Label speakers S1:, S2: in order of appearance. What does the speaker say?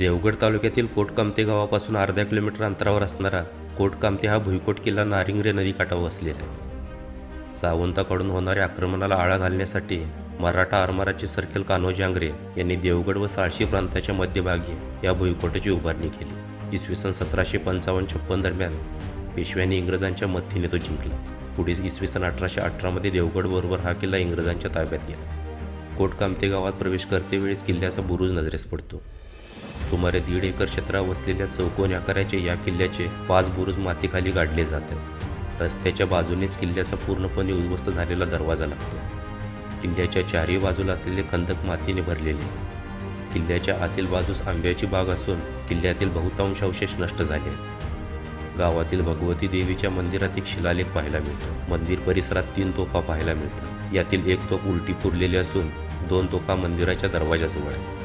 S1: देवगड तालुक्यातील कोटकामते गावापासून अर्ध्या किलोमीटर अंतरावर असणारा कोटकामते हा भुईकोट किल्ला नारिंगरे नदीकाठावर वसलेला आहे. सावंताकडून होणाऱ्या आक्रमणाला आळा घालण्यासाठी मराठा आरमाराचे सर्कल कान्होजी आंग्रे यांनी देवगड व साळशी प्रांताच्या मध्यभागी या भुईकोटाची उभारणी केली. इसवी सन सतराशे पंचावन्न छप्पन दरम्यान पेशव्यांनी इंग्रजांच्या मदतीने तो जिंकला. पुढे इसवी सन अठराशे अठरामध्ये देवगडबरोबर हा किल्ला इंग्रजांच्या ताब्यात गेला. कोटकामते गावात प्रवेश करतेवेळीच किल्ल्याचा बुरुज नजरेस पडतो. सुमारे दीड एकर क्षेत्रावर वसलेल्या चौकोनी आकाराचे या किल्ल्याचे पाच बुरुज मातीखाली गाडले जातात रस्त्याच्या बाजूनेच किल्ल्याचा पूर्णपणे उद्ध्वस्त झालेला दरवाजा लागतो. किल्ल्याच्या चारही बाजूला असलेले खंदक मातीने भरलेले. किल्ल्याच्या आतील बाजूस आंब्याची बाग असून किल्ल्यातील बहुतांश अवशेष नष्ट झाले. गावातील भगवती देवीच्या मंदिरात एक शिलालेख पाहायला मिळतो. मंदिर परिसरात तीन तोफा पाहायला मिळतात. यातील एक तोफ उलटी पुरलेली असून दोन तोफा मंदिराच्या दरवाजाजवळ आहे.